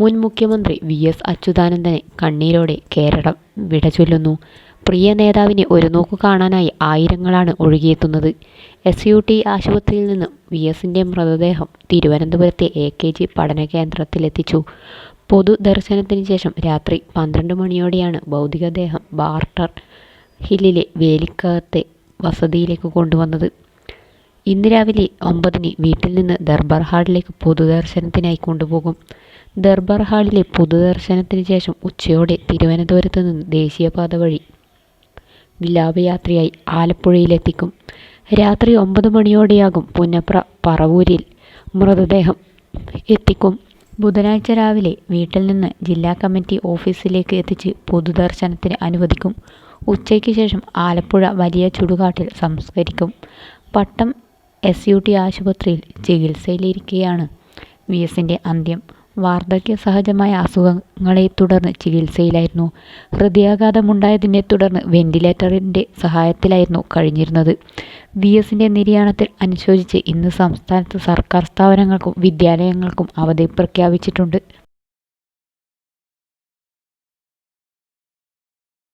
മുൻ മുഖ്യമന്ത്രി V S അച്യുതാനന്ദനെ കണ്ണീരോടെ കേരളം വിടചൊല്ലുന്നു. പ്രിയ നേതാവിനെ ഒരു നോക്ക് കാണാനായി ആയിരങ്ങളാണ് ഒഴുകിയെത്തുന്നത്. എസ് യു ടി ആശുപത്രിയിൽ നിന്ന് വി എസിന്റെ മൃതദേഹം തിരുവനന്തപുരത്തെ എ കെ ജി പഠന കേന്ദ്രത്തിലെത്തിച്ചു പൊതുദർശനത്തിന് ശേഷം രാത്രി പന്ത്രണ്ട് മണിയോടെയാണ് ഭൗതികദേഹം ബാർട്ടർ ഹില്ലിലെ വേലിക്കകത്തെ വസതിയിലേക്ക് കൊണ്ടുവന്നത്. ഇന്ന് രാവിലെ ഒമ്പതിന് വീട്ടിൽ നിന്ന് ദർബാർ ഹാളിലേക്ക് പൊതുദർശനത്തിനായി കൊണ്ടുപോകും. ദർബാർ ഹാളിലെ പൊതുദർശനത്തിന് ശേഷം ഉച്ചയോടെ തിരുവനന്തപുരത്ത് നിന്ന് ദേശീയപാത വഴി വിലാപയാത്രയായി ആലപ്പുഴയിലെത്തിക്കും. രാത്രി ഒമ്പത് മണിയോടെയാകും പുന്നപ്ര പറവൂരിൽ മൃതദേഹം എത്തിക്കും. ബുധനാഴ്ച രാവിലെ വീട്ടിൽ നിന്ന് ജില്ലാ കമ്മിറ്റി ഓഫീസിലേക്ക് എത്തിച്ച് പൊതുദർശനത്തിന് അനുവദിക്കും. ഉച്ചയ്ക്ക് ശേഷം ആലപ്പുഴ വലിയ ചുടുകാട്ടിൽ സംസ്കരിക്കും. പട്ടം എസ് യു ടി ആശുപത്രിയിൽ ചികിത്സയിലിരിക്കെയാണ് വി എസിന്റെ അന്ത്യം. വാർദ്ധക്യ സഹജമായ അസുഖങ്ങളെ തുടർന്ന് ചികിത്സയിലായിരുന്നു. ഹൃദയാഘാതമുണ്ടായതിനെ തുടർന്ന് വെന്റിലേറ്ററിന്റെ സഹായത്തിലായിരുന്നു കഴിഞ്ഞിരുന്നത്. വി എസിന്റെ നിര്യാണത്തിൽ അനുശോചിച്ച് ഇന്ന് സംസ്ഥാനത്ത് സർക്കാർ സ്ഥാപനങ്ങൾക്കും വിദ്യാലയങ്ങൾക്കും അവധി പ്രഖ്യാപിച്ചിട്ടുണ്ട്.